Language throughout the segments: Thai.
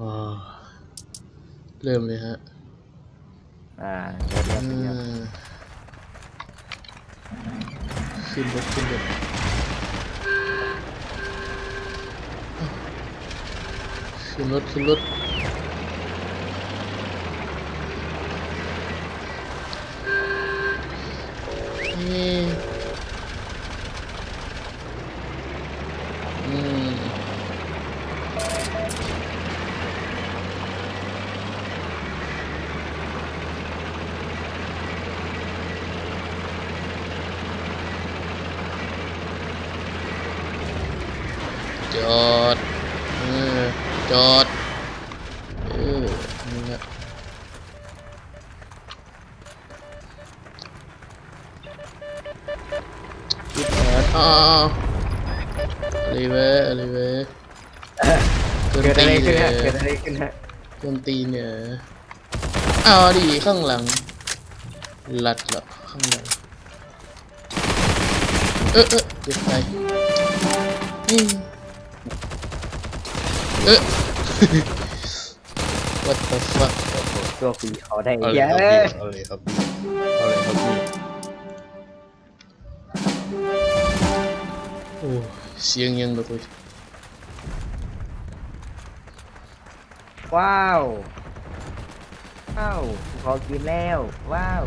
อ๋อเริ่มเลยฮะอ่าเดี๋ยวเดี๋ยวอ่เดี๋ยวาขึ้นรถขึ้นรถขึ้นรถขึ้นรถนี่อืม จอดเออจอดเออนี่ละปิดแผนอ้าวอะไรเว้ยอะไรเว้ยเกิดอะไรขึ้นฮะเกิเกินดอะไรขึ้นฮะกวนตีนเนี่ยอ้าวดิข้างหลังลัดละข้างหลังเออเออเจ็บไปอืม เออ what the fuck ตัวปีเขาได้เอาเลเยยอะครับพี่เอาเลยครับพี่เอาเลยครับพี่โอ้เสียงยังแบบ ว้าวว้าวขอกินแล้วว้าว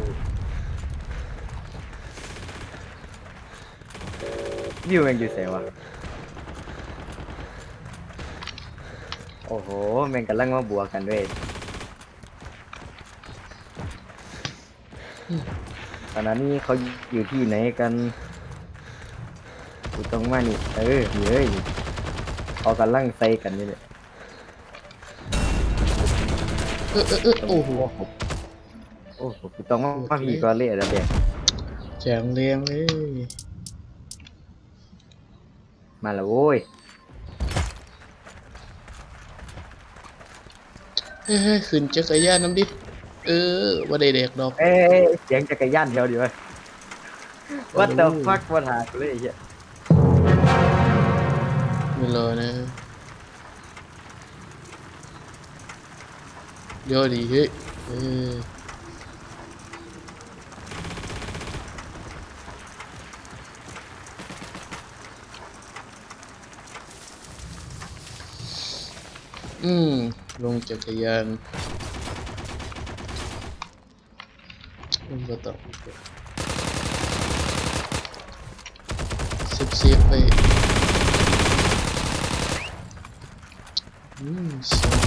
วิวมันอยู่เสียวะ โอ้โห แม่งกำลังมาบวกกันด้วยตอนนั้นนี่เขาอยู่ที่ไหนกันอยู่ตรงมานี่ เออนี่เอ้ยเขากำลังใส่กันนี่แหละเออเออเออโอ้โห โอ้โหกูต้องมาพี่ก็เละแล้วเนี่ยแจ๋งเรียงเลย มาแล้วโว้ย เฮ้ยเฮ้ยขึ้นจักรยานน้ำดิ เออว่าได้เด็กดอก เอ้ยเสียงจักรยานเดียวดีวะ What the โอ้ fuck ว่าหากูเลยไอ้เหี้ยไม่รอนะ เดี๋ยวดิเฮ้ยเอออืม ลงจักรยานลงก็ต้องเซฟเซฟไปอืมสวย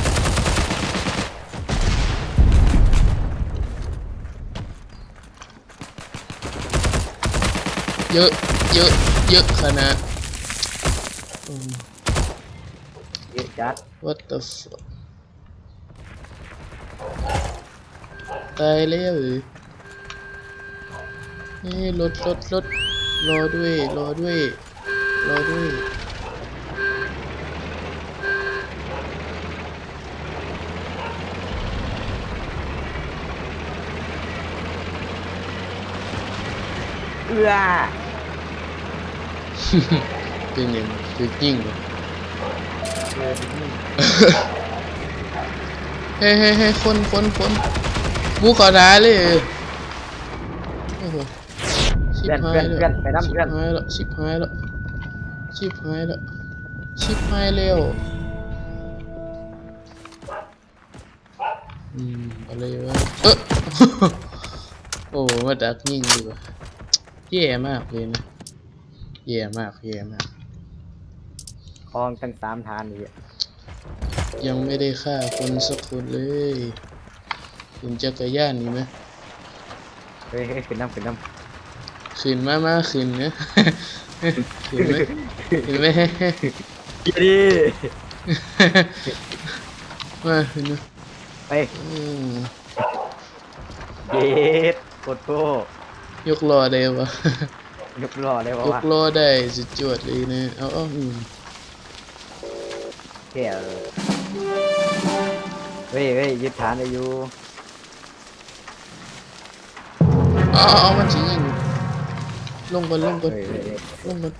เยอะ เยอะ เยอะขนาดอืมเยอะจัด what the fuck ตายแล้วเหรอเฮ้ยรถรถรถรอด้วยรอด้วยรอด้วยเอื้อเป็นอย่างคือยิ่งเหรอเออนี่เฮ้ยเฮ้ยเฮ้ยคนคนคน มูขอดาเลยเออโอ้โหชิบเพื่อนหายเพื่อนแล้วเพื่อนไปน้ำชิบเพื่อนหายแล้วชิบหายแล้วชิบหายแล้วชิบหายแล้วอืมอะไรวะเออ โอ้มาดักยิงดีกว่าแย่มากเลยนะแย่มากแย่มาก คลองตั้งสามทานนี่ยังไม่ได้ฆ่าคนสักคนเลย คุณจักรยานนี่ไหมเฮ้ยเฮ้ยขึ้นน้ำขึ้นน้ขืนมามาขืนนะขืนไหมขืนไหมำดีมาขืนนะไปอืมเย็ดกดโก้ยกล้อได้ปะยกล้อเลยยวว่าะกล้อได้สุดจวดเลยนะเอาเอาอืมแก่เลยเฮ้ยเฮ้ยยึดฐานอายุเอาเอาเอมันสิยิงลงบนลงบนลงบน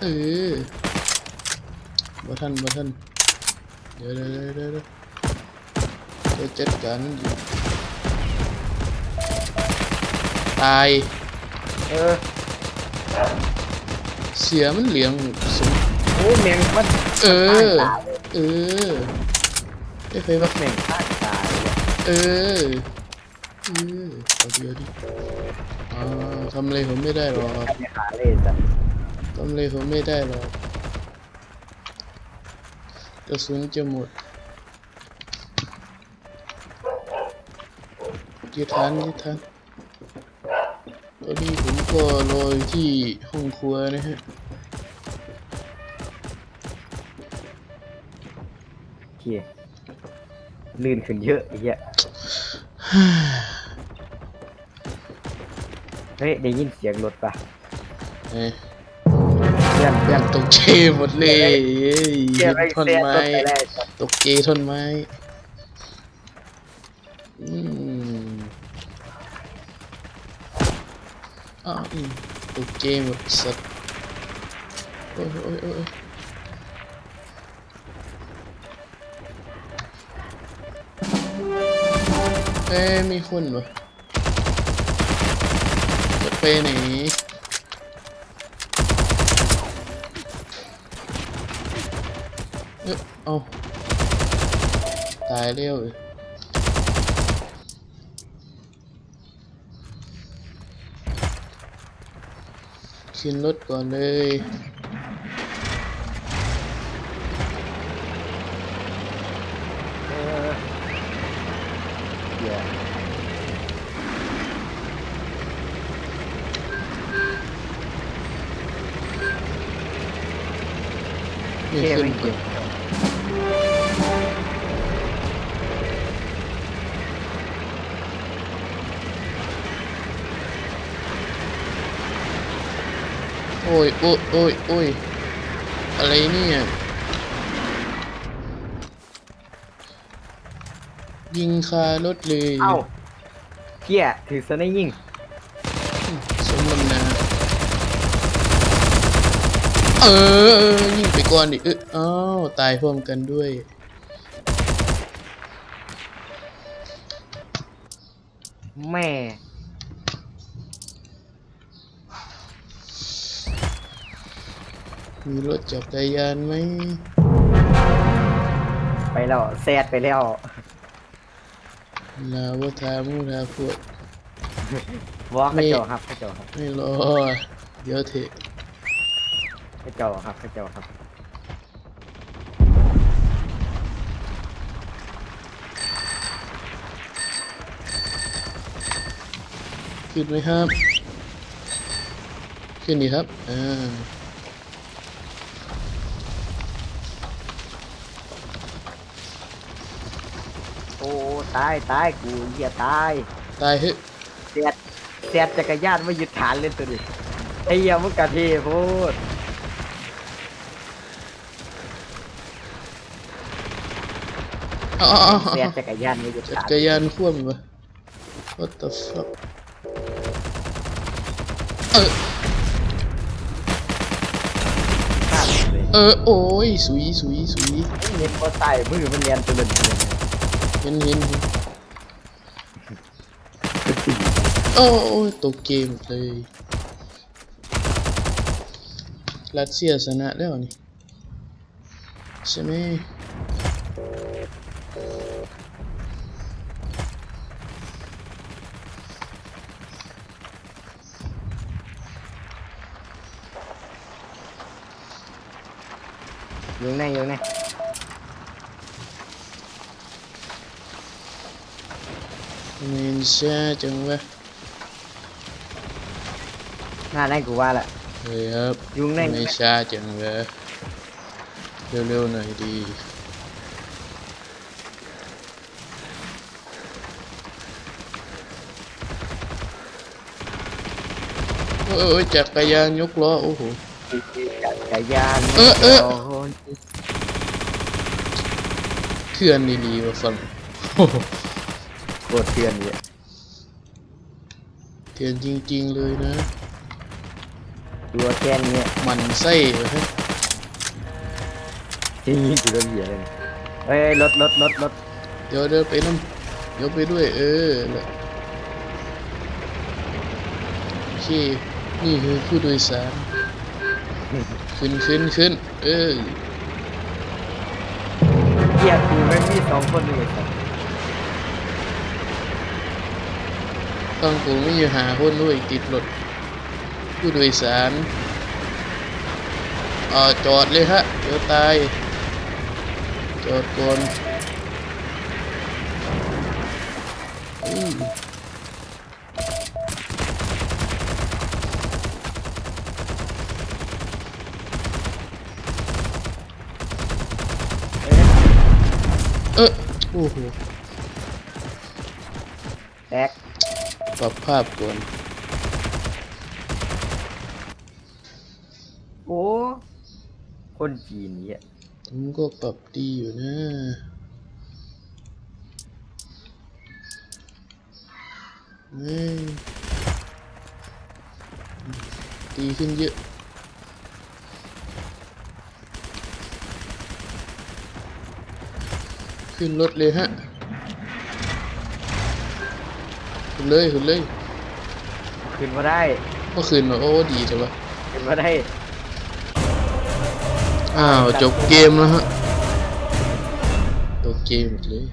เออบ่ทันบ่ทันเดี๋ยวเดี๋ยวเดี๋ยวเดี๋ยวเดี๋ยวเดี๋ยวจัดการมันอยู่ตายเออเสียมันเหลียงสมโอ้แมงมันเออเลยเออได้เคยว่าแมงตายตาย เลยเออเออเอาเดียวดิอ่าทำอะไรผมไม่ได้หรอกกันเนี่ยขาเลยจ้ะทำอะไรผมไม่ได้หรอกกระสุนจะหมดยึดทันยึดทันตอนนี้ผมก็รออยู่ที่ห้องครัวนะฮะ โอเค ลื่นขึ้นเยอะไอ้เหี้ยเฮ้ยได้ยินเสียงรถปะเอ้ยเพื่อนเพื่อนตกเจหมดเลยเสียเห็นไปท่อนเสียรไม้ถไปได้จ้ะตกเจท่อนไม้อืมอ้าวอืมตกเจหมดสัตว์โอ้ยโอ้ยโอ้ย เอ้ยมีคนเหรอจะไปไหนเอ้เอาตายเร็วเลยขึ้นรถก่อนเลย เออ เหี้ยนี่เท่ขึ้ไม่นก่อเก่นงโอ้ยโอ้ยโอ้ยโอ้ยอะไรเนี่ย ยิงคารถเลยเอ้าเหี้ยถือสไนยิงสมลำหนาเออเออยิงไปก่อนดิเอออ้าวตายพร้อมกันด้วยแม่มีรถจักรยานไหม ไปแล้วแซดไปแล้ว ลาวทามูทาพวกวอล์กไม่ กระจกครับกระจกครับไม่รอเดี๋ยวเถอะกระจกครับกระจกครับขึ้นไหมครับ ขึ้นดีครับอ่า ตายตายกูเหี้ยตายตายเฮ้ยแซดแซดจักรยานไม่หยุดฐานเลยตัวนี้ไอ้เหี้ยมึงกะเทโพดเอ้าวอ้าวแซอ้าดวจักรยานไม่หยุดจัฐานกรยานคว่ำวะ what the fuck เออข้ามเลยเออโอ้ยสุยสุยสุยเน็ตก็ตายมือมันเรียนตัวเล่นเห็นเห็นเห็นโอ้ยตกเกมเลยรัสเซียชนะแล้วนี่ใช่ไหมอยู่ไหนอยู่ไหน ทำไมมันช้าจังวะหน้าไหนกูว่าละเฮ้ยครับอยู่ไหนทำไมช้าจังวะเร็วๆหน่อยดีโอ้ยโอ้ยจักรยานยกล้อโอ้โหจักรยานเออเออโโหเพื่อนดีๆมาฟังโอ้ โหโคตรเถื่อนเลยเถื่อนจริง ๆ เลยนะ ตัวแค่นี้มันไส้เหรอฮะจริงกูโดนเหยียเลยเอ้ยรถรถรถรถเดี๋ยวเดี๋ยวไปน้ำเดี๋ยวไปด้วย เออน่ะโอเค นี่คือผู้โดยสาร ขึ้นขึ้นขึ้น เออ เกียร์กูไม่มีสองคนเลยครับ ต้องกูไม่อยู่หาคนด้วยติดรถผู้โดยสารอ่าจอดเลยฮะเดี๋ยวตาย จอดก่อนอู้เอ้ยเออโอ้โหแตก ปรับภาพก่อน โอ้ คนจีนเนี่ยผมก็ปรับดีอยู่นะ นี่ดีขึ้นเยอะ ขึ้นรถเลยฮะ เลยขึ้นเลยขึ้นมาได้ก็ขึ้นมาโอ้ดีจังวะขึ้นมาได้อ้าวจบเกมแล้วฮะจบเกมหมดเลย